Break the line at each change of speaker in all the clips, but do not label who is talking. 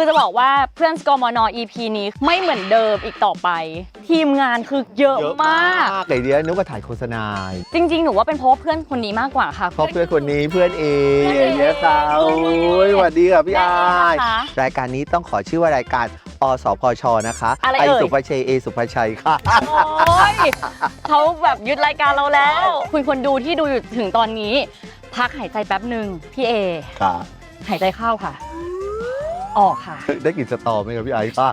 คือจะบอกว่าเพื่อนสกอมอนอ EP นี้ไม่เหมือนเดิมอีกต่อไป ทีมงานคือเยอะมาก
ไอเดียนึกว่าถ่ายโฆษณา
จริงๆ หนูว่าเป็นเพราะว่าเพื่อนคนนี้มากกว่าค่ะ
เพราะเพื่อนคนนี้เพื่อนเอ
เพื่อนเอ
ไอเดียสาวโอ้ยสวัสดีค่ะพี่
แม่
อาย
นะคะ
รายการนี้ต้องขอชื่อว่ารายการอสพชนะคะ
อะไร
ไอ
เอ่ย
สุภชัยเอสุภชัยค่ะ
โอ้ยเขาแบบยึดรายการเราแล้ว คุณคนดูที่ดูอยู่ถึงตอนนี้ พักหายใจแป๊บหนึ่งพี่เอ
ค่ะ
หายใจเข้าค่ะ ออกค่ะ
ได้กลิ่นสตอไหมครับพี่ไอค่ะ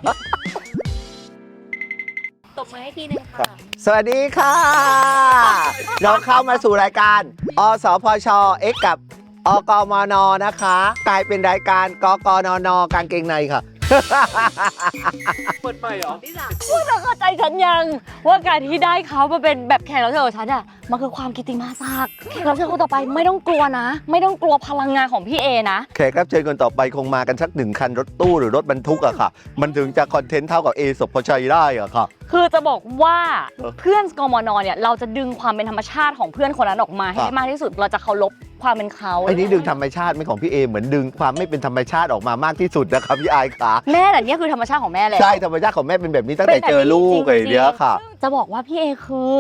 ตบมือให้ทีนึงค่ะ
สวัสดีค่ะ เราเข้ามาสู่รายการ อสพชเอ็กกับ อกมนนะคะ กลายเป็นรายการกกนนกางเกงในค่ะ
เปิดใหม่เหรอ
พูดแล้วเข้าใจฉันยังว่าการที่ได้เขามาเป็นแบบแขกรับเชิญของฉันอะมันคือความกิตติมาศักดิ์แขกรับเชิญคนต่อไปไม่ต้องกลัวนะ ไม่ต้องกลัวพลังงานของพี่เอนะ
แขกรับเชิญคนต่อไปคงมากันสักหนึ่งคันรถตู้หรือรถบรรทุกอะค่ะ มันถึงจะคอนเทนต์เท่ากับเอสุภชัยได้อะค่ะ
คือจะบอกว่า
เออ
เพื่อนกมนเนี่ยเราจะดึงความเป็นธรรมชาติของเพื่อนคนนั้นออกมาให้
ครับ
ได้มากที่สุดเราจะเคารพความเป็นเขา
ไอ้นี้ดึงธรรมชาติไม่ของพี่เอเหมือนดึงความไม่เป็นธรรมชาติออกมามากที่สุดนะครับพี่ไอายค่ะ
แม่แต่เนี่ยคือธรรมชาติของแม่เลย
ใช่ธรรมชาติของแม่เป็นแบบนี้ตั้งแต่เจอลูก
เป็นแบบนี้
ไอ้เดียค่ะ
จะบอกว่าพี่เอคือ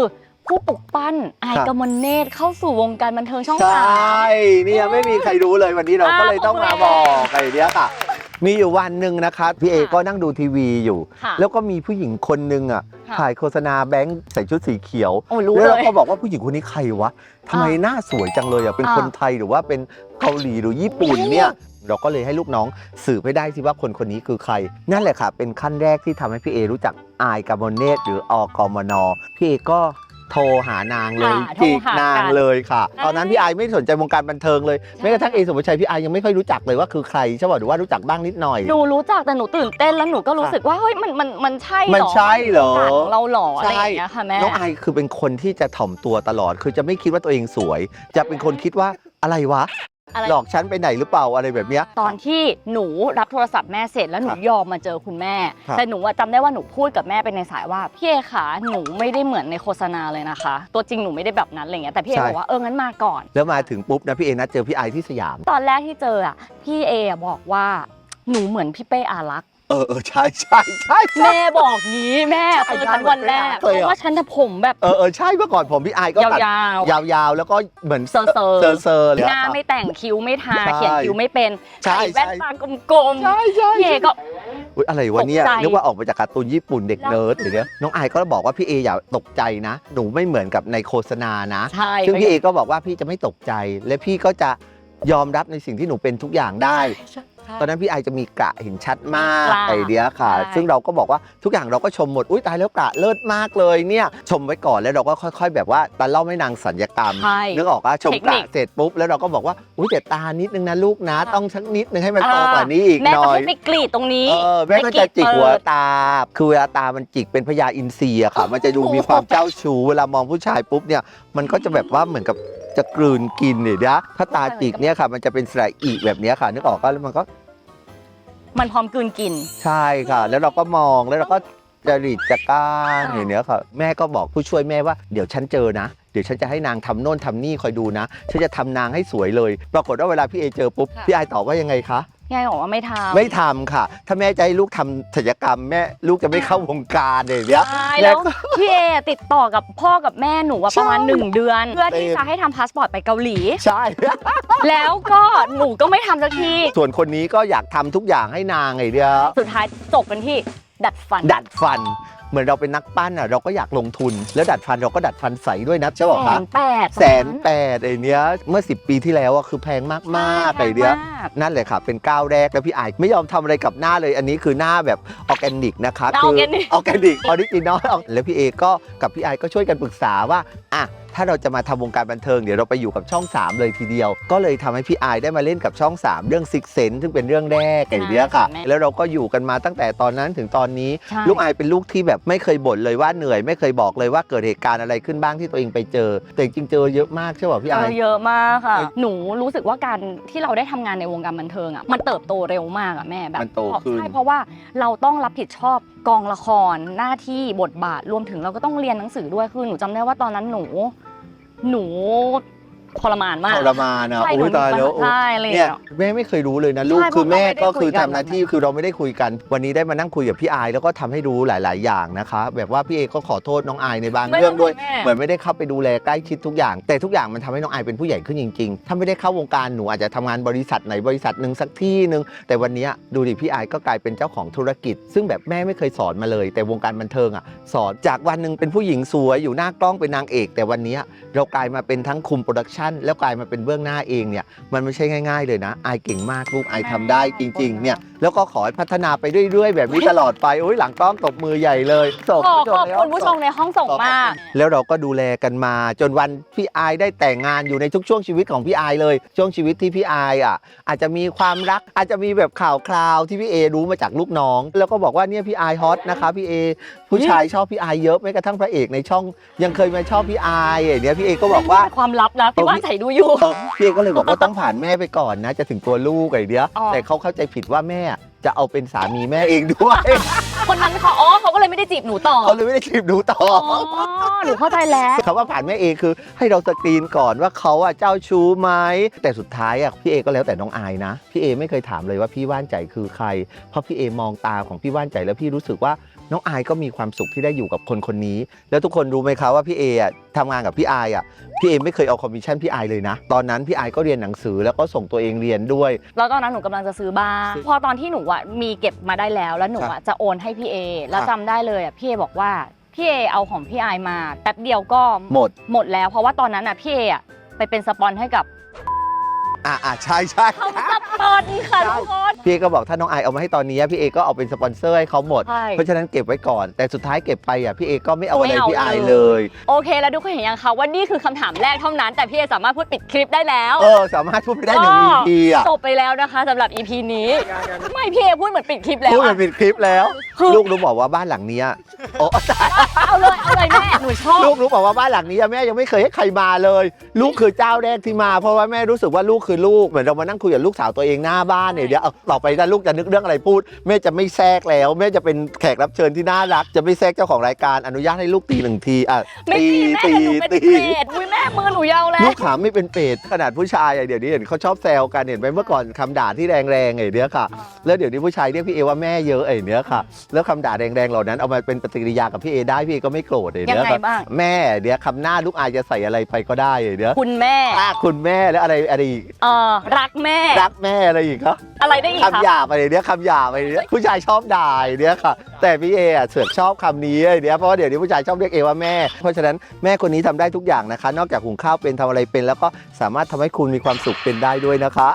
ผู้ปลุกปั้นไอาย
ครับ
กมลเนตรเข้าสู่วงการบันเทิงช่อง
ใช
สา่ม
เนี่ยไม่มีใครรู้เลยวันนี้เราก็เลยต้องมาบอกไอ้เดียค่ะ มีอยู่วันหนึ่งนะคะพี่เอ
ค่ะ
ก็นั่งดูทีวีอยู่
ค่ะ
แล้วก็มีผู้หญิงคนหนึ่งอะ
ค่ะ
ถ่ายโฆษณาแบงค์ใส่ชุดสีเขียว
โอ้รู้
แล้ว
เล
เรา
ย
ก็บอกว่าผู้หญิงคนนี้ใครวะทำไมหน้าสวยจังเลยอะเป็น
อ่า
คนไทยหรือว่าเป็นเกาหลีหรือญี่ปุ่นเนี่ย เราก็เลยให้ลูกน้องสืบให้ได้สิว่าคนคนนี้คือใคร นั่นแหละค่ะ เป็นขั้นแรกที่ทำให้พี่เอรู้จักอายกามเนตหรืออกมนพี่เอก็ โทรหานางเลย
ค่ะโทร
จีบ
หากัน
นางเลยค่ะ
ใช่
ตอนนั้นพี่ไอายไม่สนใจวงการบันเทิงเลยแม้กระทั่งเอสุภาชัยพี่ไอายยังไม่ค่อยรู้จักเลยว่าคือใครใช่ป่ะหรือว่ารู้จักบ้างนิดหน่อย
หนูรู้จักแต่หนูตื่นเต้นแล้วหนูก็รู้สึกว่าเฮ้ยมันมันมันใช่เหรอ
มันใช่เหรอ
โอกาสของเราเหรออะไรอย่างเงี้ยค่ะแม่
น้องไอายคือเป็นคนที่จะถ่อมตัวตลอด คือจะไม่คิดว่าตัวเองสวย จะเป็นคนคิดว่าอะไรวะ
อะไร
หลอกฉันไปไหนหรือเปล่าอะไรแบบเนี้ย
ตอนที่หนูรับโทรศัพท์แม่เสร็จแล้วหนู
ครับ
ยอมมาเจอคุณแม่
ครับ
แต่หนูอะจำได้ว่าหนูพูดกับแม่ไปในสายว่าพี่เอขาหนูไม่ได้เหมือนในโฆษณาเลยนะคะ ตัวจริงหนูไม่ได้แบบนั้นอะไรเงี้ยแต่พี่เอบอกว่าเอองั้นมาก่อน
แล้วมาถึงปุ๊บนะพี่เอนัดเจอพี่ไอที่สยาม
ตอนแรกที่เจออะพี่เออะบอกว่าหนูเหมือนพี่เป้อารักษ์
เออเออใช่ใช่ใช่ใช่
แม่บอกงี้แม่เจอฉันวันแรก
เค
เพ
ยเหรอ
ราะว่าฉันจะผมแบบ
เออเออใช่เมื่อก่อนผมพี่ไอก็
ยา
ตัด
ว
ยาวๆ แล้วก็เหมือน
ๆเซอร์เซอร์
เซอร์เซอร์เลย
หน้าไม่แต่งคิ้วไม่ทา
ใช่
เขียนคิ้วไม่เป็น
ใช่
ใส่แว่น
ใช่
ตากลม
ใช่ใช่
ๆพี่เอก็
อุ๊ยอะไรวะเนี่ย
ตกใจ
นึกว่าออกมาจากการ์ตูนญี่ปุ่นเด็กเนิร์ดเดี๋ยวน้องไอก็บอกว่าพี่เออย่าตกใจนะ หนูไม่เหมือนกับในโฆษณานะ
ใช่
ซึ่งพี่เอก็บอกว่าพี่จะไม่ตกใจ และพี่ก็จะยอมรับในสิ่งที่หนูเป็นทุกอย่างได้
ใช่
ตอนนั้นพี่ไอจะมีกระเห็นชัดมาก
กระ
ไอเดียค่ะ
ใช่
ซึ่งเราก็บอกว่าทุกอย่างเราก็ชมหมดอุ้ยตายแล้วกระเลิศมากเลยเนี่ยชมไว้ก่อนแล้วเราก็ค่อย ๆ แบบว่าตาเล่าไม่นางสัญญกรรม
ใช่
นึกออกว่าชม
เทค
ก
นิ
ระ
ค
เสร็จปุ๊บแล้วเราก็บอกว่าอุ้ยแต่ตานิดนึงนะลูกนะ
ค่ะ
ต้องชักนิดนึงให้มันโตกว่านี้อีก
แม่
หน่
ก็
อย
ให้ไปกรีดตรงนี้
เออแม่ก็จะจิกหัว
ไปรีดเปิด
ตา คือเวลาตามันจิกเป็นพญาอินทรีอะค่ะ มันจะดูมีความเจ้าชู้เวลามองผู้ชายปุ๊บเนี่ยมันก็จะแบบว่าเหมือนกับ จะกลืนกินเนี่ยนะถ้าตาจิกเนี่ยค่ะ มันจะเป็นสระอีแบบเนี้ยค่ะ นึกออกก็แล้วมันก็
มันพร้อมกลืนกิน
ใช่ค่ะ แล้วเราก็มองแล้วเราก็จริตจักร้าน
ค่ะ
อย่างเนี้ยค่ะ แม่ก็บอกผู้ช่วยแม่ว่าเดี๋ยวฉันเจอนะ เดี๋ยวฉันจะให้นางทำโน่นทำนี่คอยดูนะ ฉันจะทำนางให้สวยเลย ปรากฏว่าเวลาพี่เอเจอปุ๊บ พี่ไอตอบว่ายังไงคะ
ยายบอกว่าไม่ทำ
ไม่ทำค่ะ ถ้าแม่จะให้ลูกทำศัลยกรรมแม่ลูกจะไม่เข้าวงการอย่างเนี้ย
ใช่
แล้
แล้ววพี่เอติดต่อกับพ่อกับแม่หนูว่าประมาณ
ใช่
หนึ่งเดือน เพื่อที่
เต็ม
จะให้ทำพาสปอร์ตไปเกาหลี
ใช่
แล้วก็หนูก็ไม่ทำสักที
ส่วนคนนี้ก็อยากทำทุกอย่างให้นางไงเดียว
สุดท้ายจบกันที่ดัดฟัน
ดัดฟัน เหมือนเราเป็นนักปั้นอะเราก็อยากลงทุน แล้วดัดฟันเราก็ดัดฟันใสด้วยนะใช่ป่ะ
แส
คะ
นแปด
แสนแปดไอเนี้ยเมื่อ 10 ปีที่แล้วอะคือแพงมากๆไอเนี้ย
มาก
นั่นแหละค่ะ เป็นก้าวแรกแล้วพี่ไอายไม่ยอมทำอะไรกับหน้าเลย อันนี้คือหน้าแบบออร์แกนิกนะคะ
หน้า
คื
organic
ออร์แกนิกออริจินอลแล้วพี่เอก็กับพี่ไอายก็ช่วยกันปรึกษาว่าอะ ถ้าเราจะมาทำวงการบันเทิงเดี๋ยวเราไปอยู่กับช่อง 3 เลยทีเดียว ก็เลยทำให้พี่ไอายได้มาเล่นกับช่อง 3 เรื่องซิกเซนซึ่งเป็นเรื่องแรกไอเนี้ยค่ะ
ใช่แม่
แล้วเราก็อยู่กันมาตั้งแต่ตอนนั้นถึงตอนนี้
ใช่
ลูกไอายเป็นลูกที่แบบไม่เคยบ่นเลยว่าเหนื่อย ไม่เคยบอกเลยว่าเกิดเหตุการณ์อะไรขึ้นบ้างที่ตัวเองไปเจอ แต่จริงๆเจอเยอะมากใช่ป่ะพี่ไอาย
เยอะมากค่ะ
เออ
หนูรู้สึกว่าการที่เราได้ทำงานในวงการบันเทิงอะมันเติบโตเร็วมากอะแม่แบบ
มันโตขึ้น
ใช่เพราะว่าเราต้องรับผิดชอบกองละครหน้าที่บทบาทรวมถึงเราก็ต้องเรียนหนังสือด้วยคือหนูจำได้ว่าตอนนั้นหนู หนู ทรมานมาก
ทรมานอะ
ใช่หนู
อุ้ยตายแล้ว
ใช่อะไรอย่าง
เนี่ย
เงี้ย
แม่ไม่เคยรู้เลยนะลูก
ใช่
คือแม่
เพราะเราไม่ได้
ก็คือ
คุยกัน
ทำหน้าที่คือเราไม่ได้คุยกัน วันนี้ได้มานั่งคุยกับพี่อายแล้วก็ทำให้รู้หลาย ๆ อย่างนะคะ แบบว่าพี่เอก็ขอโทษน้องอายในบาง
ไม่
เรื่องด้วย
ไม่แม่
เหมือนไม่ได้เข้าไปดูแลใกล้ชิดทุกอย่าง แต่ทุกอย่างมันทำให้น้องอายเป็นผู้ใหญ่ขึ้นจริง ๆ ถ้าไม่ได้เข้าวงการหนูอาจจะทำงานบริษัทไหนบริษัทหนึ่งสักที่หนึ่งแต่วันนี้ดูดิพี่อายก็กลายเป็นเจ้าของธุรกิจ ซึ่งแบบแม่ไม่เคยสอนมาเลย แต่วงการบันเทิงอะสอนจากวันหนึ่งเป็นผู้หญิงสวยอยู่หน้ากล้องเป็นนางเอก แต่วันนี้เรากลายมาเป็นทั้งคุมโปรดักชันแล้วกลายมาเป็นเบื้องหน้าเองเนี่ยมันไม่ใช่ง่าย ๆ เลยนะอายเก่งมากลูกอายทำได้จริงๆเนี่ยแล้วก็ขอให้พัฒนาไปเรื่อยๆ แบบนี้ตลอดไปโอ้ยหลังกล้องตบมือใหญ่เลยส่ง
ขอ
ผู้ช
ข
ม
อบ
แล้ว
คุณผู้ชมในห้องส่งมาก
แล้วเราก็ดูแลกันมา จนวันพี่อายได้แต่งงานอยู่ในทุกช่วงชีวิตของพี่อายเลย ช่วงชีวิตที่พี่อายอะ อาจจะมีความรักอาจจะมีแบบข่าวคราวที่พี่เอรู้มาจากลูกน้อง แล้วก็บอกว่าเนี่ยพี่อายฮอตนะคะพี่เอผู้ชายชอบพี่อายเยอะแม้กระทั่งพระเอกในช่อง ยังเคยมาชอบพี่อายอย่างเนี้ยพี่เอก็บอกว่า
ความลับนะพี่ว่าใส่ดูอยู่
เออพี่เอก็เลยบอกว่าต้องผ่านแม่ไปก่อนนะ จะถึงตัวลูกไอ้เนี้ย
อ๋อ
แต่เขาเข้าใจผิดว่าแม่จะเอาเป็นสามีแม่เองด้วย
คนนั้นเขาอ๋อเขาก็เลยไม่ได้จีบหนูต่อ
เขาเลยไม่ได้จีบหนูต่อ
อ๋อหนูเข้าใจแล้ว
คำว่าผ่านแม่เอคือ ให้เราสกรีนก่อนว่าเขาอะเจ้าชู้ไหมแต่สุดท้ายอะพี่เอก็แล้วแต่น้องอายนะ พี่เอไม่เคยถามเลยว่าพี่ว่านใจคือใคร เพราะพี่เอมองตาของพี่ว่านใจแล้วพี่รู้สึกว่า น้องอายก็มีความสุขที่ได้อยู่กับคนคนนี้ แล้วทุกคนรู้ไหมคะว่าพี่เออะทำงานกับพี่อายอะพี่เอไม่เคยเอาคอมมิชชั่นพี่อายเลยนะ ตอนนั้นพี่อายก็เรียนหนังสือแล้วก็ส่งตัวเองเรียนด้วย
แล้วตอนนั้นหนูกำลังจะซื้อบ้าน
ซื้อ
พอตอนที่หนูอะมีเก็บมาได้แล้ว แล้วหนูอะจะโอนให้พี่เอแล้ว
ครับ
จำได้เลยอะพี่เอบอกว่าพี่เอเอาของพี่ไอายมาแป๊บเดียวก็
หมด
หมดแล้วเพราะว่าตอนนั้นอะพี่เออะไปเป็นสปอนให้กับ
อะอะใช่ใช่
ทำสปอนค่ะทุกคน
พี่เอก็บอกถ้าน้องอายเอามาให้ตอนนี้พี่เอก็เอาเป็นสปอนเซอร์ให้เขาหมด
ใช่
เพราะฉะนั้นเก็บไว้ก่อน แต่สุดท้ายเก็บไปอะพี่เอก็ไม่เอาอะไร
ไม่เอา
พี่อาย
เลย
เลย
โอเคแล้วทุกคนเห็นยังคะว่านี่คือคำถามแรกเท่านั้น แต่พี่เอสามารถพูดปิดคลิปได้แล้ว
เออสามารถพูดไปได้หนึ่ง EP อะ
จบไปแล้วนะคะสำหรับ EP นี้ไม่พี่เอพูดเหมือนปิดคลิปแล้ว
พูดเป็
อะ
นปิดคลิปแล้ว
คือ
ลูกรู้บอกว่าบ้านหลังเนี้ยโอ้
เอาเลยเอาเลยแม่หนูชอบ
ลูกรู้บอกว่าบ้านหลังนี้แม่ยังไม่เคยให้ใครมาเลย ลูกคือเจ้าแรกที่มา เพราะว่าแม่รู้สึกว่าลูกคือลูกเหมือนเรามานั่งคุยกับลูกสาวตัวเองหน้าบ้านเนี่ยเดี๋ยวเอาต่อไปถ้าลูกจะนึกเรื่องอะไรพูดแม่จะไม่แทรกแล้วแม่จะเป็นแขกรับเชิญที่น่ารัก จะไม่แทรกเจ้าของรายการอนุญาตให้ลูกตีหนึ่งทีอะ
ไม่
ตี
ตีแม่
ตี
หนูเป็น
ตี
เปรตอุ้ยแม่มือหนูยาวแล้ว
ลูกขาไม่เป็นเป็ดขนาดผู้ชายอะเดี๋ยวนี้เห็นเขาชอบแซวกันเห็นไหมเมื่อก่อนคำด่าที่แรงๆไอ้เนี้ยค่ะ แล้วเดี๋ยวนี้ผู้ชายเรียกพี่เอว่าแม่เยอะไอ้เนี้ยค่ะ แล้วคำด่าแรงๆเหล่านั้นเอามาเป็นปฏิกิริยากับพี่เอได้พี่เอก็ไม่โกรธไอ้
ยัง
เนี้ย
ไง
ค่ะ
บ้าง
แม่เดี๋ยวคำหน้าลูกอายจะใส่อะไรไปก็ได้ไอ้เนี้ย
คุณแม่
อะคุณแม่แล้วอะไรอะไรอีก
เออรักแม่
รักแม่อะไรอีกครับ
อะไรได้อีก
คำห
คะ
ยาบอะไรเนี้ยคำหยาบอะไรเนี้ยผู้ชายชอบด่าไอ้เนี้ยค่ะ แต่พี่เออะเสือกชอบคำนี้ไอ้เนี้ยเพราะว่าเดี๋ยวนี้ผู้ชายชอบเรียกเอว่าแม่ เพราะฉะนั้นแม่คนนี้ทำได้ทุกอย่างนะคะ นอกจากหุงข้าวเป็นทำอะไรเป็น แล้วก็สามารถทำให้คุณมีความสุขเป็นได้ด้วยนะคะ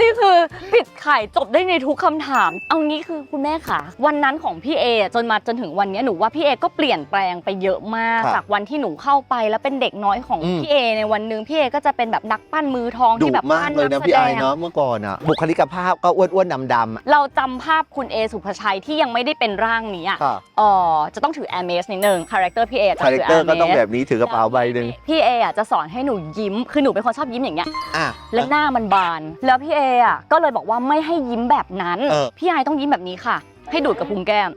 นี่คือปิดไข่จบได้ในทุกคำถาม เอางี้คือคุณแม่ค่ะ วันนั้นของพี่เอจนมาจนถึงวันนี้หนูว่าพี่เอก็เปลี่ยนแปลงไปเยอะมาก
ครับ
จากวันที่หนูเข้าไปแล้วเป็นเด็กน้อยของ
อืม
พี่เอในวันหนึ่งพี่เอก็จะเป็นแบบนักปั้นมือทอง
ดุ
ที่แบบ
มาก
ปั้น
เลย
นั
นะ
กแส
พี่
ด
ไอาย
ง
เนาะเมื่อก่อนอะบุคลิกภาพก็อ้วนๆดำๆอะ
เราจำภาพคุณเอสุภาชัยที่ยังไม่ได้เป็นร่างนี้อะ
ค่ะ
เออจะต้องถือแอร์เมสนิดนึงคาแรคเตอร์พี่เอจะ
คาแรค
ถือ
เตอ
แอ
ร์
ร์
ก็
เม
ต้อง
ส
แบบนี้ถือกระเป๋าใบหนึ่ง
พี่เออะจะสอนให้หนูยิ้ม คือหนูเป็นคนชอบยิ้มอย่างเงี้ย
อะ
แล้วหน้ามันบาน แล้วพี่เออะก็เลยบอกว่าไม่ให้ยิ้มแบบนั้น
เออ
พี่ไอต้องยิ้มแบบนี้ค่ะ ให้ดูดกับพุงแก้ม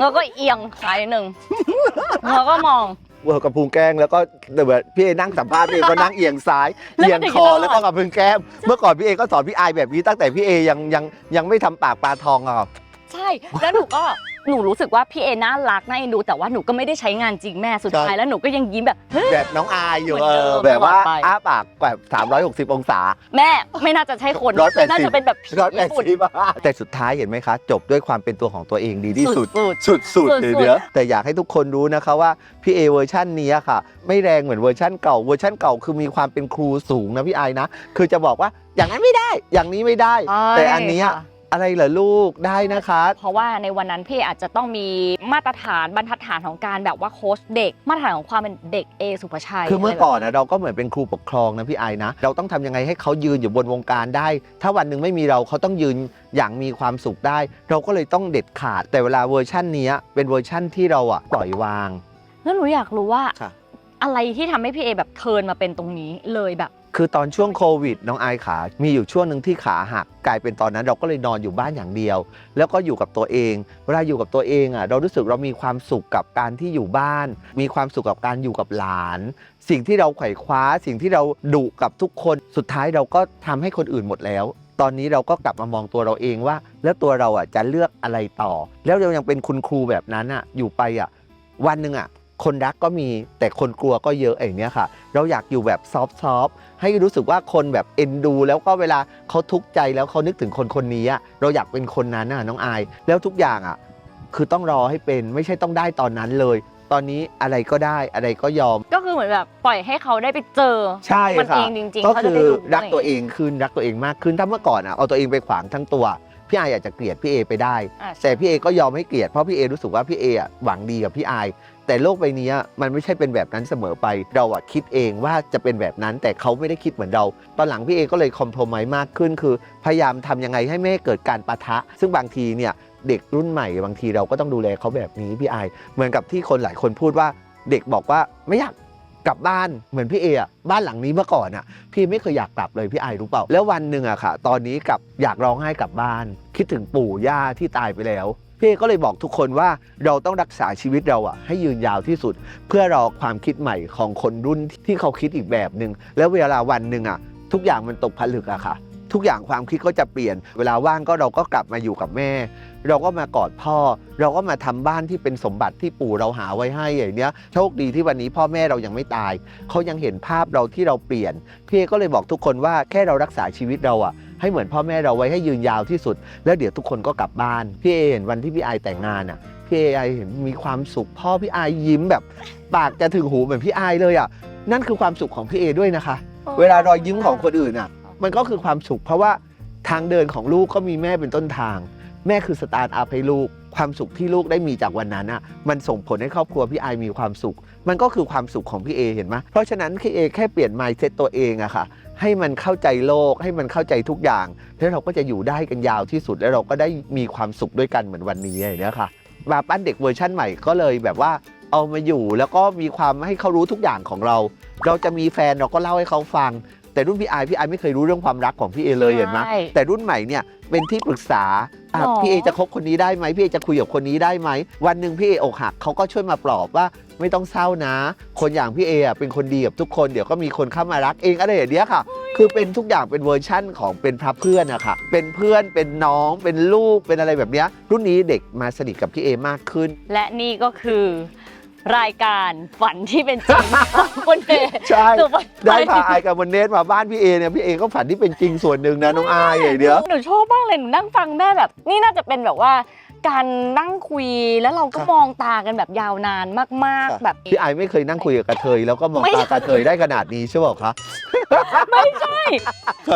แล้วก็เอียงซ้ายหนึ่งแล้วก็มอง
เวิร์กกับพุงแก้งแล้วก็แบบพี่เอนั่งสัมภาษณ์พี่เอก็นั่งเอียงซ้าย
แล้ว
เอี
ก็
ยง
เด็ก
คอ
ตลอด
แล้วก็กับพุงแก้ม เมื่อก่อนพี่เอก็สอนพี่ไอายแบบนี้ตั้งแต่พี่เอยังยังยังไม่ทำปากปลาทองอะ
ใช่ แล้วหนูก็ หนูรู้สึกว่าพี่เอน่ารักน่าเอ็นดูแต่ว่าหนูก็ไม่ได้ใช้งานจริงแม่สุดท้ายแล้วหนูก็ยังยิ้มแบบเฮ้ย
แบบน้องอายอยู่
เหมื
เอ
อนเดิ
อ
ม
แบบว่า
ตลอดไป
อ้าปากแบบ 360 องศา
แม่ไม่น่าจะใช่คน
180
น่าจะเป็นแบบผี
ร้อยแปด
ญี่ปุ่น
สิบแต่สุดท้ายเห็นไหมคะ จบด้วยความเป็นตัวของตัวเองดีที่สุด
สุด
สุด
สุด
ๆเลยเนี้ยแต่อยากให้ทุกคนรู้นะคะว่าพี่เอเวอร์ชันนี้ค่ะ ไม่แรงเหมือนเวอร์ชันเก่าเวอร์ชันเก่าคือมีความเป็นครูสูงนะพี่ไอายนะ คือจะบอกว่าอย่างนั้นไม่ได้อย่างนี้ไม่ได้
ใช่
แต่อันเนี้ย
ค่ะ
อะไรเหรอลูกได้นะคะ
เพราะว่าในวันนั้นพี่อาจจะต้องมีมาตรฐานบรรทัดฐานของการแบบว่าโค้ชเด็ก มาตรฐานของความเป็นเด็กเอสุภาชัย
คือเมื่อก่อนนะเราก็เหมือนเป็นครูปกครองนะพี่ไอายนะ เราต้องทำยังไงให้เขายืนอยู่บนวงการได้ ถ้าวันหนึ่งไม่มีเราเขาต้องยืนอย่างมีความสุขได้ เราก็เลยต้องเด็ดขาดแต่เวลาเวอร์ชั่นเนี้ยเป็นเวอร์ชั่นที่เราอะปล่อยวาง
แล้วหนูอยากรู้ว่า
ค่ะ
อะไรที่ทำให้พี่เอแบบเทิร์นมาเป็นตรงนี้เลยแบบ
คือตอนช่วงโควิดน้องอายขา มีอยู่ช่วงหนึ่งที่ขาหักกลายเป็นตอนนั้นเราก็เลยนอนอยู่บ้านอย่างเดียว แล้วก็อยู่กับตัวเอง เวลาอยู่กับตัวเองอะเรารู้สึกเรามีความสุขกับการที่อยู่บ้าน มีความสุขกับการอยู่กับหลาน สิ่งที่เราไขว่คว้า สิ่งที่เราดุกับทุกคน สุดท้ายเราก็ทำให้คนอื่นหมดแล้ว ตอนนี้เราก็กลับมามองตัวเราเองว่า แล้วตัวเราอะจะเลือกอะไรต่อ แล้วเรายังเป็นคุณครูแบบนั้นอะอยู่ไปอะวันหนึ่งอะ คนรักก็มีแต่คนกลัวก็เยอะอย่างเนี้ยค่ะ เราอยากอยู่แบบซอฟต์ๆให้รู้สึกว่าคนแบบเอ็นดู แล้วก็เวลาเขาทุกข์ใจแล้วเขานึกถึงคนคนนี้อะเราอยากเป็นคนนั้นน่ะน้องอาย แล้วทุกอย่างอะคือต้องรอให้เป็นไม่ใช่ต้องได้ตอนนั้นเลย ตอนนี้อะไรก็ได้อะไรก็ยอม
ก็คือเหมือนแบบปล่อยให้เขาได้ไปเจอ
ใช่
มัน
ค่ะ
เองจริงๆ
ก็
เขาจะ
คือ
ได้รู้
รักตัวเองขึ้นรักตัวเองมากขึ้นถ้าเมื่อก่อนอะเอาตัวเองไปขวางทั้งตัวพี่อายอาจจะเกลียดพี่เอไปได้
อะ
แต่พี่เอก็ยอมให้เกลียดเพราะพี่เอรู้สึกว่าพี่เออะหวังดีกับพี่อาย แต่โลกใบนี้มันไม่ใช่เป็นแบบนั้นเสมอไป เราอะคิดเองว่าจะเป็นแบบนั้น แต่เขาไม่ได้คิดเหมือนเรา ตอนหลังพี่เอก็เลยคอมโพมไมมากขึ้น คือ พยายามทำยังไงให้ไม่ให้เกิดการปะทะ ซึ่งบางทีเนี่ยเด็กรุ่นใหม่บางทีเราก็ต้องดูแลเขาแบบนี้พี่ไอเหมือนกับที่คนหลายคนพูดว่าเด็กบอกว่าไม่อยากกลับบ้านเหมือนพี่เออะบ้านหลังนี้เมื่อก่อนอะพี่ไม่เคยอยากกลับเลยพี่ไอรู้เปล่า แล้ววันหนึ่งอะค่ะ ตอนนี้กลับอยากร้องไห้กลับบ้าน คิดถึงปู่ย่าที่ตายไปแล้ว พี่เอก็เลยบอกทุกคนว่าเราต้องรักษาชีวิตเราอะให้ยืนยาวที่สุด เพื่อรอความคิดใหม่ของคนรุ่นที่เขาคิดอีกแบบหนึ่งแล้วเวลาวันหนึ่งอะทุกอย่างมันตกผลึกอะค่ะ ทุกอย่างความคิดก็จะเปลี่ยน เวลาว่างก็เราก็กลับมาอยู่กับแม่ เราก็มากอดพ่อ เราก็มาทำบ้านที่เป็นสมบัติที่ปู่เราหาไว้ให้อย่างเนี้ยโชคดีที่วันนี้พ่อแม่เรายังไม่ตาย เขายังเห็นภาพเราที่เราเปลี่ยน พี่เอก็เลยบอกทุกคนว่าแค่เรารักษาชีวิตเราอะให้เหมือนพ่อแม่เราไว้ให้ยืนยาวที่สุด แล้วเดี๋ยวทุกคนก็กลับบ้านพี่เอเห็นวันที่พี่ไอแต่งงานอะพี่เอไอเห็นมีความสุขพ่อพี่ไอยิ้มแบบ ปากจะถึงหูเหมือนพี่ไอเลยอะนั่นคือความสุขของพี่เอด้วยนะคะ เวลารอยยิ้มของคนอื่นอะ มันก็คือความสุข เพราะว่าทางเดินของลูกก็มีแม่เป็นต้นทาง แม่คือสตาร์ทอัพให้ลูก ความสุขที่ลูกได้มีจากวันนั้นอะมันส่งผลให้ครอบครัวพี่ไอมีความสุข มันก็คือความสุขของพี่เอเห็นไหมเพราะฉะนั้นพี่เอแค่เปลี่ยน mindset ตัวเองอะค่ะ ให้มันเข้าใจโลก ให้มันเข้าใจทุกอย่าง แล้วเราก็จะอยู่ได้กันยาวที่สุด แล้วเราก็ได้มีความสุขด้วยกันเหมือนวันนี้อย่างเนี้ยค่ะมาปั้นเด็กเวอร์ชั่นใหม่ก็เลยแบบว่าเอามาอยู่แล้วก็มีความให้เขารู้ทุกอย่างของเรา เราจะมีแฟนเราก็เล่าให้เขาฟัง แต่รุ่นพี่ไอพี่ไอไม่เคยรู้เรื่องความรักของพี่เอเลยเห็นไหม
ใช่
แต่รุ่นใหม่เนี่ยเป็นที่ปรึกษาอะ
หรอ
พี่เอจะคบคนนี้ได้ไหมพี่เอจะคุยกับคนนี้ได้ไหมวันหนึ่งพี่เออกหักเขาก็ช่วยมาปลอบว่าไม่ต้องเศร้านะ คนอย่างพี่เออะเป็นคนดีกับทุกคนเดี๋ยวก็มีคนเข้ามารักเองอะไรอย่างเนี้ยค่ะ คือเป็นทุกอย่างเป็นเวอร์ชั่นของเป็นพระเพื่อนอะค่ะเป็นเพื่อนเป็นน้องเป็นลูกเป็นอะไรแบบเนี้ยรุ่นนี้เด็กมาสนิทกับพี่เอมากขึ้น
และนี่ก็คือ รายการฝันที่เป็นจริงของคุณเอ
ใช่
สุภาพ
ได้พาไอายกับวันเนสมาบ้านพี่เอเนี่ยพี่เอก็ฝันที่เป็นจริงส่วนหนึ่งนะน้องอายอย่างเดียว
หนูชอบมากเลยหนูนั่งฟังแม่แบบ นี่น่าจะเป็นแบบว่า การนั่งคุยแล้วเราก็
ครับ
มองตากันแบบยาวนานมากๆ แบบ
พี่ไอายไม่เคยนั่งคุยกับกระเทยแล้วก็มอง
ไม่
ตากระเทยได้ขนาดนี้ใช่ไหมคะ
ไม่ใช่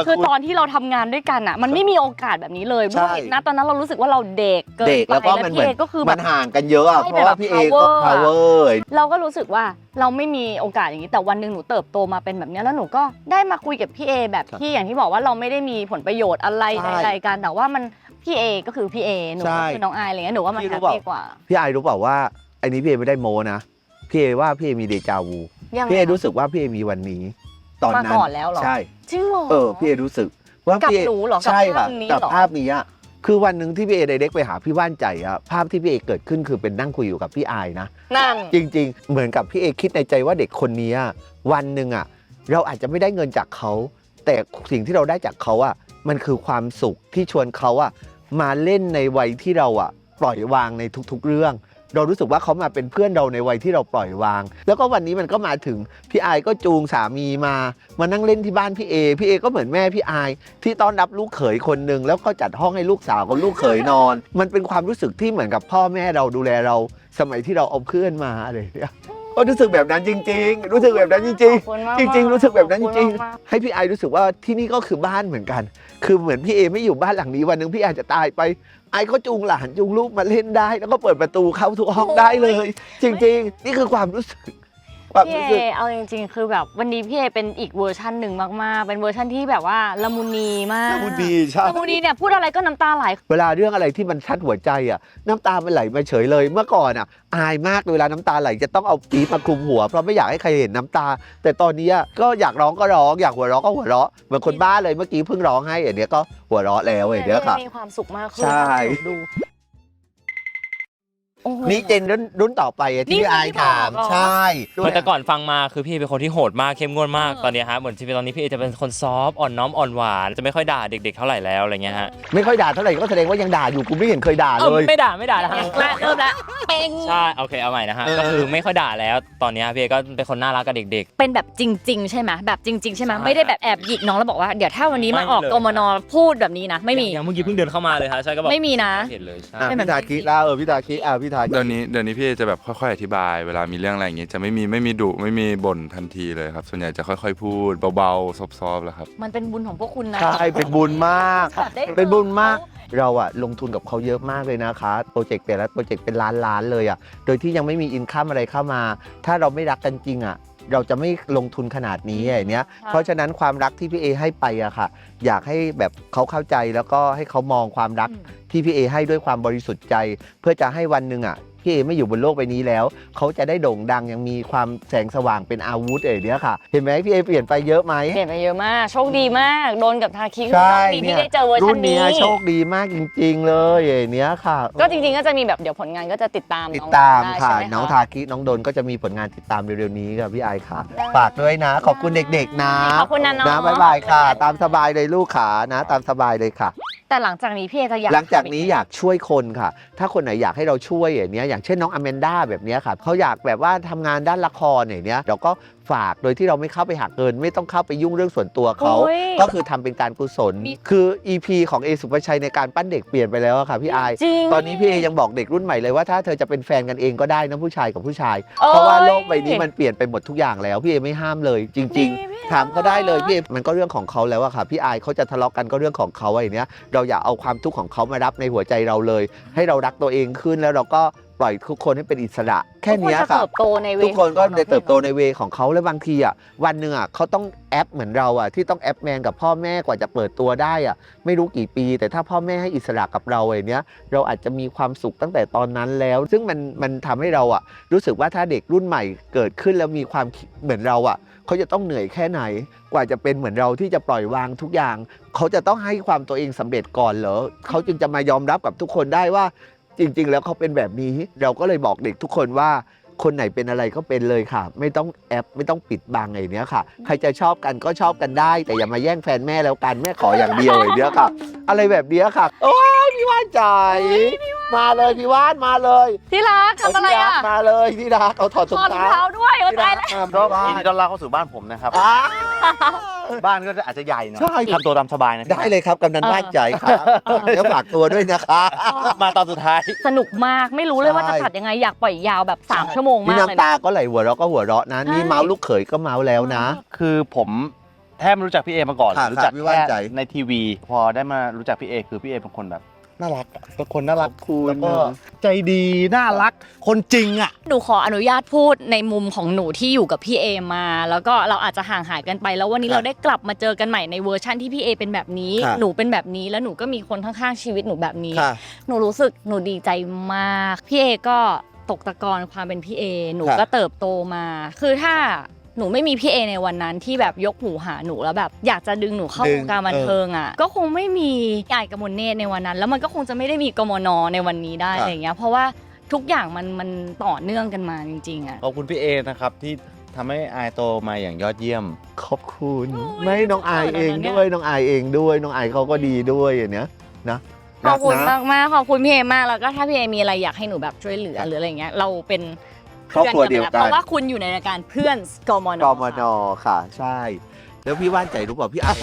คือ
ณ
ตอนที่เราทำงานด้วยกันอะ มันไม่มีโอกาสแบบนี้เลย
ใช่
ด้วยนะตอนนั้นเรารู้สึกว่าเราเด็กเกิน
เด็ก
ไป
แล้วก็มัน
พี่
เหมือน
เอก็คือแบ
มั
บ
นห่างกันเยอะอะ
ใช่
เพราะว่า
แบบ
พี่เอก็
power อะ
power
เราก็รู้สึกว่าเราไม่มีโอกาสอย่างนี้แต่วันหนึ่งหนูเติบโตมาเป็นแบบเนี้ยแล้วหนูก็ได้มาคุยกับพี่เอแบบ
ครับ
ที่อย่างที่บอกว่าเราไม่ได้มีผลประโยชน์อะไร
ใช่
ใดๆกันแต่ว่ามัน พี่เอก็คือพี่เอหนู
ใช่
ก็คือน้องอายอะไรเงี้ยหนูว่ามัน
พี่
แฮ
รู้
ป
เปล่า
ปี้กว่า
พี่ไอายรู้เปล่าว่าไอ้นี้พี่เอไม่ได้โมนะพี่เอว่าพี่เอมีเดจาวู
ยังไง
พี่เอรู้สึกว่าพี่เอมีวันนี้ ตอน
มา
นั้น
ก่อนแล้วเหรอ
ใช่
จริงเหรอ
เออพี่เอรู้สึกว่า
กับ
พี่เอ
หนูเหรอกับ
ใช่ค่ะ
ภาพนี้
กับ
เหรอ
ภาพนี้อะคือวันหนึ่งที่พี่เอไดเด็กไปหาพี่ว่านใจอะภาพที่พี่เอเกิดขึ้นคือเป็นนั่งคุยอยู่กับพี่อายนะ
นั่น
จริงๆ เหมือนกับพี่เอคิดในใจว่าเด็กคนนี้อะวันหนึ่งอะเราอาจจะไม่ได้เงินจากเขา แต่สิ่งที่เราได้จากเขาอะมันคือความสุขที่ชวนเขาอะ มาเล่นในวัยที่เราอะปล่อยวางในทุกๆเรื่อง เรารู้สึกว่าเขามาเป็นเพื่อนเราในวัยที่เราปล่อยวาง แล้วก็วันนี้มันก็มาถึงพี่ไอก็จูงสามีมา มานั่งเล่นที่บ้านพี่เอพี่เอก็เหมือนแม่พี่ไอที่ต้อนรับลูกเขยคนหนึ่งแล้วก็จัดห้องให้ลูกสาวกับลูกเขยนอน มันเป็นความรู้สึกที่เหมือนกับพ่อแม่เราดูแลเรา สมัยที่เราเอาเพื่อนมาอะไรอย่างเงี้ย ก็รู้สึกแบบนั้นจริง ๆ รู้สึกแบบนั้นจริง
ขอบคุณมาก
ๆจริง ๆ รู้สึกแบบนั้นจ
ขอ
ริง
คุณมาก
ๆให้พี่ไอรู้สึกว่าที่นี่ก็คือบ้านเหมือนกัน คือเหมือนพี่เอไม่อยู่บ้านหลังนี้วันหนึ่งพี่อาจจะตายไป ไอก็จูงหลานจูงลูกมาเล่นได้ แล้วก็เปิดประตูเข้าทุกห้องได้เลย จริง ๆ นี่คือความรู้สึก ความ
พี่
รู้
เอ
สึก
เอาจริงๆ คือแบบวันนี้พี่เอเป็นอีกเวอร์ชันหนึ่งมากๆ เป็นเวอร์ชันที่แบบว่าละมุนีมาก
ละมุนดีใช่
ละมุนีเนี่ยพูดอะไรก็น้ำตาไหล
เวลาเรื่องอะไรที่มันชัดหัวใจอะน้ำตามันไหลมาเฉยเลย เมื่อก่อนอะ อายมากเวลาน้ำตาไหลจะต้องเอาปี๊บมาคลุมหัว เพราะไม่อยากให้ใครเห็นน้ำตา แต่ตอนนี้อะก็อยากร้องก็ร้องอยากหัวเราะก็หัวเราะเหมือนคนบ้าเลยเมื่อกี้เพิ่งร้องให้อันเนี้ยก็หัวเราะแล้วอันเนี้ยค่ะ
มีความสุขมากขึ้น
ใช่
ดู โอ้โห
นี่เจนรุ่นรุ่นต่อไปอะ
นี่
ที่
คือ
อายถาม
ที่บอกเหรอ
ใช่
เหมือนแต่ก่อนฟังมาคือพี่เป็นคนที่โหดมากเข้มงวดมาก
เออ
ตอนเนี้ยฮะเหมือนที่ตอนนี้พี่เอจะเป็นคนซอฟต์อ่อนน้อมอ่อนหวานจะไม่ค่อยด่าเด็กๆเท่าไหร่แล้วอะไรเงี้ยฮะ
ไม่ค่อยด่าเท่าไหร่ก็แสดงว่ายังด่าอยู่กูไม่เห็นเคยด่า
เอ
เล
อย ไม่ด่าไม่ด่านะฮะ
มาเริ่มละเป่ง
ใช่โอเคเอาใหม่นะฮะก็คือไม่ค่อยด่าแล้วตอนเนี้ยพี่เอก็เป็นคนน่ารักกับเด็ก
เป็นแบบจริง ๆ ใช่ไหมแบบจริง ๆ ใช่ไหม
ใช่
ไม่ได้แบบแอบหยิกน้องแล้วบอกว่าเดี๋ยวถ้าวันนี้มา
ไม่
ออก
เลย
กมนพูดแบบนี้นะ
ๆ
ไม่มี
อย่างเมื่อกี้เพิ่งเดินเข้ามาเลยฮะใช่ก็บอก
ไม่มีนะ
เห็นเลยใช่
อะ
เป็นแบบ
พี่ทาคิเล่าเออพี่ทาคิอะพี่ทาคิ
เดี๋ยวนี้เดี๋ยวนี้พี่เอจะแบบค่อยๆ อธิบายเวลามีเรื่องอะไรอย่างงี้จะไม่มีไม่มีดุไม่มีบ่นทันทีเลยครับ ส่วนใหญ่จะค่อยๆ พูดเบาๆซอฟๆแล้วครับ
มันเป็นบุญของพวกคุณนะ
ใช่เป็นบุญมาก
แบบได้
เป็นบุญมาก เราอะลงทุนกับเขาเยอะมากเลยนะคะ โปรเจกต์แต่ละโปรเจกต์เป็นล้านล้านๆเลยอะโดยที่ยังไม่มีอินคัมอะไรเข้ามา ถ้าเราไม่รักกันจริงอะ เราจะไม่ลงทุนขนาดนี้อย่างเนี้ย เพราะฉะนั้นความรักที่พี่เอให้ไปอะค่ะ อยากให้แบบเขาเข้าใจแล้วก็ให้เขามองความรัก
อืม
ที่พี่เอให้ด้วยความบริสุทธิ์ใจ เพื่อจะให้วันหนึ่งอะ พี่เอไม่อยู่บนโลกใบนี้แล้ว เขาจะได้โด่งดังยังมีความแสงสว่างเป็นอาวุธเอย่างเนี้ยค่ะ เห็นไหมพี่เอเปลี่ยนไปเยอะไหม
เปลี่ยนไปเยอะมาก โชคดีมาก โดนกับทาคิ
ใช่
โชคดีที่ได้เจอเวอร์ชั
รุ่
น
น
นี้
เนี้ยโชคดีมากจริง ๆ เลยอย่างเนี้ยค่ะ
ก็จริงๆก็จะมีแบบเดี๋ยวผลงานก็จะติดตาม
ติด
น้อง
ตาม
ได้
ค่ะ
ใช่ไหม
น้องทาคิน้องโดนก็จะมีผลงานติดตามเร็วๆนี้ค่ะพี่ไอค่ะ
ได้
ฝากด้วยนะ ขอบคุณเด็กๆนะ
ขอบคุณนะน้อง
นะบ๊ายบายค่ะ ตามสบายเลยลูกขานะ ตามสบายเลยค่ะ
แต่หลังจากนี้พี่เอจะอยาก
หลังจากนี้อยากช่วยคนค่ะ ถ้าคนไหนอยากให้เราช่วยอย่างเนี้ยอย่างเช่นน้องอแมนด้าแบบเนี้ยค่ะเขาอยากแบบว่าทำงานด้านละครอย่างเนี้ยเราก็ ฝากโดยที่เราไม่เข้าไปหักเงิน ไม่ต้องเข้าไปยุ่งเรื่องส่วนตัวเขา
โอ้ย
ก็คือทำเป็นการกุศล
มี
คือ EP ของเอสุภชัยในการปั้นเด็กเปลี่ยนไปแล้วอะค่ะพี่ไอาย
จริง
ตอนนี้พี่เอยังบอกเด็กรุ่นใหม่เลยว่าถ้าเธอจะเป็นแฟนกันเองก็ได้นะผู้ชายกับผู้ชาย
โอ้ย
เพราะว่าโลกใบนี้มันเปลี่ยนไปหมดทุกอย่างแล้ว พี่เอไม่ห้ามเลย จริง
นี่
ๆ
พี่
ถามก็ได้เลยพี่เอมันก็เรื่องของเขาแล้วอะค่ะพี่อายเขาจะทะเลาะกันก็เรื่องของเขาอะไรเนี้ยเราอย่าเอาความทุกข์ของเขามารับในหัวใจเราเลย ให้เรารักตัวเองขึ้นแล้วเราก็ ปล่อยทุกคนให้เป็นอิสระ แค่เนี้ย
ทุกนจะ
ค่ะ
เติบโตในเว
ทุกคนก็
ของ
ได้
ขา
เติบโตในเวของเขาและบางทีอะวันหนึ่งอะเขาต้องแอปเหมือนเราอะที่ต้องแอปแมนกับพ่อแม่กว่าจะเปิดตัวได้อะไม่รู้กี่ปี แต่ถ้าพ่อแม่ให้อิสระกับเราอย่างเนี้ยเราอาจจะมีความสุขตั้งแต่ตอนนั้นแล้ว ซึ่งมันมันทำให้เราอะรู้สึกว่าถ้าเด็กรุ่นใหม่เกิดขึ้นแล้วมีความคิดเหมือนเราอะเขาจะต้องเหนื่อยแค่ไหน กว่าจะเป็นเหมือนเราที่จะปล่อยวางทุกอย่าง เขาจะต้องให้ความตัวเองสำเร็จก่อนเหรอเขาจึงจะมายอมรับกับทุกคนได้ว่า จริง ๆ แล้วเขาเป็นแบบนี้ เราก็เลยบอกเด็กทุกคนว่า คนไหนเป็นอะไรก็เป็นเลยค่ะ ไม่ต้องแอปไม่ต้องปิดบังไอ้เนี้ยค่ะ ใครจะชอบกันก็ชอบกันได้ แต่อย่ามาแย่งแฟนแม่แล้วกันแม่ขออย่างเดียวไอ้เนี้ยค่ะ อะไรแบบเนี้ยค่ะ โอ้ยพี่ว่านใจายมาเลยพี่ว่านมาเลย
ที่รักทำอะไรอะ
พี่รักมาเลยที่รักเอาถอด
ถ
ถุง
อดรอง
เท้า
เท้าด้วยโอ้
ที่
ตา
รั
ย
ก
แล้ว
มา
ก็
บ้า
ยิน
น
ดีต้อนรับเข้าสู่บ้านผมนะครับ
อ่า
บ้านก็อาจจะใหญ่หน่อย
ใช่ครับ
ทำตัวตามสบายนะ
ได้เลยครับกำนันบ้านใจครับแล้วฝากตัวด้วยนะคะ
มาตอนสุดท้าย
สนุกมากไม่รู้เลยว่า
ใช่
จะตัดยังไงอยากปล่อยยาวแบบ3ชั่วโมง
นี่
มากเลย
น้ำตา
นะ
ก็ไหลหัวเราะก็หัวเราะนะ นี่
ใช่
เมาส์ลูกเขยก็เมาส์แล้วนะ
คือผมแทบไม่รู้จักพี่เอมาก่อน
ครับ
รู้จัก
ครับพี่ว่าน
แค่
ใจ
ในทีวี พอได้มารู้จักพี่เอคือพี่เอเป็นคนแบบ
น่ารัก
เป็นคนน่ารัก
คุณ
แล้วก็ใจดีน่ารัก คนจริงอะ
หนูขออนุญาตพูดในมุมของหนูที่อยู่กับพี่เอมา แล้วก็เราอาจจะห่างหายกันไป แล้ววันนี้
ครับ
เราได้กลับมาเจอกันใหม่ในเวอร์ชั่นที่พี่เอเป็นแบบนี้
ครับ
หนูเป็นแบบนี้แล้วหนูก็มีคนข้างๆชีวิตหนูแบบนี้
ค่ะ
หนูรู้สึกหนูดีใจมาก พี่เอก็ตกตะกอนความเป็นพี่เอ หนู
ครับ
ก็เติบโตมา คือถ้า หนูไม่มีพี่เอในวันนั้นที่แบบยกหูหาหนูแล้วแบบ อยากจะดึงหนูเข้าวงการบันเทิงอะก็คงไม่มีใหญ่กมลเนตรในวันนั้น แล้วมันก็คงจะไม่ได้มีกมนในวันนี้ได้
ครับ
อะไรอย่างเงี้ยเพราะว่าทุกอย่างมันมันต่อเนื่องกันมาจริงๆอะ
ขอบคุณพี่เอนะครับที่ทำให้อายโตมาอย่างยอดเยี่ยม
ขอบคุณ
โอ้ย
ไม่น้องอาย
เขิน
เอง
นะเนี่ย
ด้วยน้องอายเองด้วยน้องอายเขาก็ดีด้วยอย่างเนี้ยนะ
ขอบคุณ
รัก
มา
นะ
กมากๆขอบคุณพี่เอมากแล้วก็ถ้าพี่เอมีอะไรอยากให้หนูแบบช่วยเหลือหรืออะไรเงี้ยเราเป็น
ครอบครัวเดียวกัน
เพราะว่าคุณอยู่ในรายการเพื่อนกมน
กมนค่ะ ใช่ แล้วพี่ว่านใจรู้เปล่าพี่อาย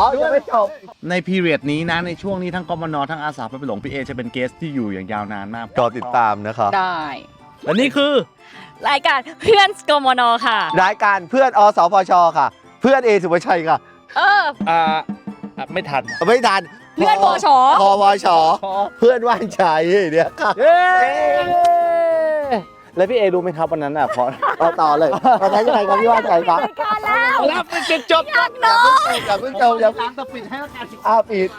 อ๋อยังไม่จบ
ในพีเรียดนี้นะ ในช่วงนี้ทั้งกมนทั้งอาสาพระไปหลงพี่เอจะเป็นเกสที่อยู่อย่างยาวนานมาก
รอติดตามนะคะ
ได้
และนี่คือ
รายการเพื่อนกมนค่ะ
รายการเพื่อนอสพชค่ะ เพื่อนเอสุภชัยค่ะ
เออ
อ่าอะไม่ทัน
ไม่ทัน
เพื่อนปช
พวชเพื่อนว่านชัยเนี่ยค่ะ
เย้ แล้วพี่เอรู้ไหมครับวันนั้นอะพอ
เอาต่อเลยตอนนั้นยังไงครับพี่ว่าใจครับ
รับไปจนจบ
อย่าเพิ่งจบอย่าเพิ่ง
ร้านตะปิดให้แล้วกัน
อาปิด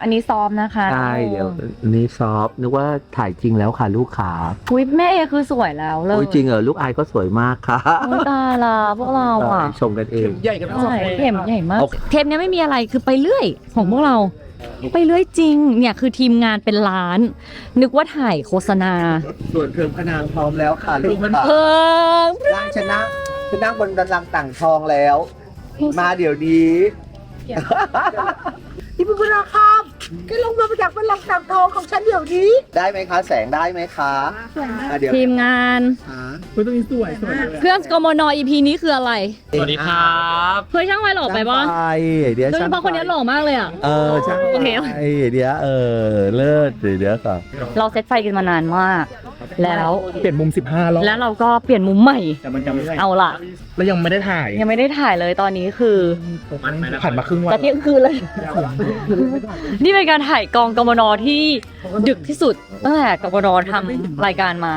อันนี้ซ้อมนะคะ
ใช่เดี๋ยวนี่ซอฟนึกว่าถ่ายจริงแล้วค่ะลูกขา
อุ้ยแม่เอคือสวยแล้วเลย
อุ้ยจริงเหรอลูกอายก็สวยมากค่ะ
โอ้ยตายละพวกเราอะ
ชมกันเอง
ใหญ่กันทั้งสอง
ใช่
คน
เข็มใหญ่มาก
โอเค
เทปเนี้ยไม่มีอะไรคือไปเรื่อยของพวกเรา ไปเรื่อยจริง เนี่ยคือทีมงานเป็นล้าน นึกว่าถ่ายโฆษณา
ส่วนเทิมพนางพร้อมแล้วค่ะลูกค่ะ
เออ
ร่างชนะชนะบนดันลังต่างทองแล้ว มาเดี๋ยวนี้นี่เป็นเวลาครับ แกลงมาจากบันลังต่างทองของฉันเดี๋ยวนี้ ได้ไหมคะ แสงได้ไหมคะอะเดี๋ยว
ทีมงาน
หา
เฮ้ยตรงนี้สวยสวย
เพื่อนกมน EP นี้คืออะไร
สวัสดีครับ
เฮ้ยช่างไวหล่อไปปะ
ช่างไฟเดี๋ยว
โดยเฉ
ช่าง
พาะคนนี้หล่อมากเลยอะ
เออช่าง
โอเค
ไฟเดี๋ยวเออเลิศเดี๋ยวก่อน
เราเซตไฟกันมานานมาก แล้ว
เปลี่ยนมุม 15รอบ
แล้วเราก็เปลี่ยนมุมใหม่
แต่มันยังไม่ได้
เอาล่ะ
แล้วยังไม่ได้ถ่าย
ยังไม่ได้ถ่ายเลยตอนนี้คือ
ผ่านมาครึ่งวั
แต่
น
เที่ยงคืนเลย นี่เป็นการถ่ายกองกมนที่ดึกที่สุดตั้งแต่กมนทำรายการมา